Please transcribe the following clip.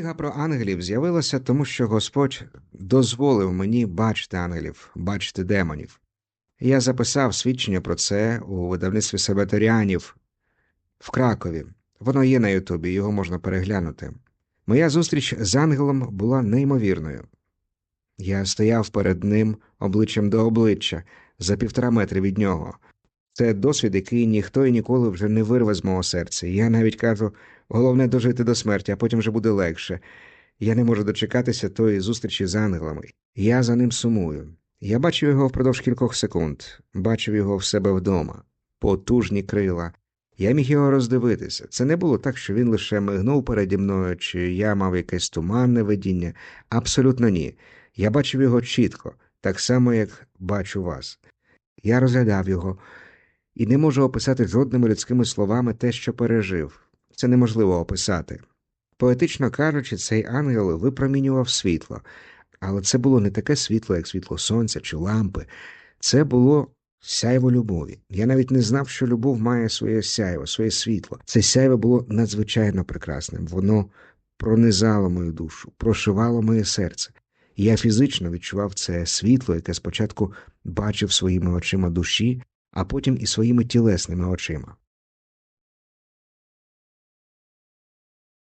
Книга про ангелів з'явилася тому, що Господь дозволив мені бачити ангелів, бачити демонів. Я записав свідчення про це у видавництві Себеторіанів в Кракові. Воно є на Ютубі, його можна переглянути. Моя зустріч з ангелом була неймовірною. Я стояв перед ним обличчям до обличчя, за півтора метри від нього. Це досвід, який ніхто і ніколи вже не вирве з мого серця. Я навіть кажу, головне дожити до смерті, а потім вже буде легше. Я не можу дочекатися тої зустрічі з ангелами. Я за ним сумую. Я бачив його впродовж кількох секунд, бачив його в себе вдома, потужні крила. Я міг його роздивитися. Це не було так, що він лише мигнув переді мною, чи я мав якесь туманне видіння. Абсолютно ні. Я бачив його чітко, так само, як бачу вас. Я розглядав його і не можу описати жодними людськими словами те, що пережив. Це неможливо описати. Поетично кажучи, цей ангел випромінював світло, але це було не таке світло, як світло сонця чи лампи. Це було сяйво любові. Я навіть не знав, що любов має своє сяйво, своє світло. Це сяйво було надзвичайно прекрасним. Воно пронизало мою душу, прошивало моє серце. Я фізично відчував це світло, яке спочатку бачив своїми очима душі, а потім і своїми тілесними очима.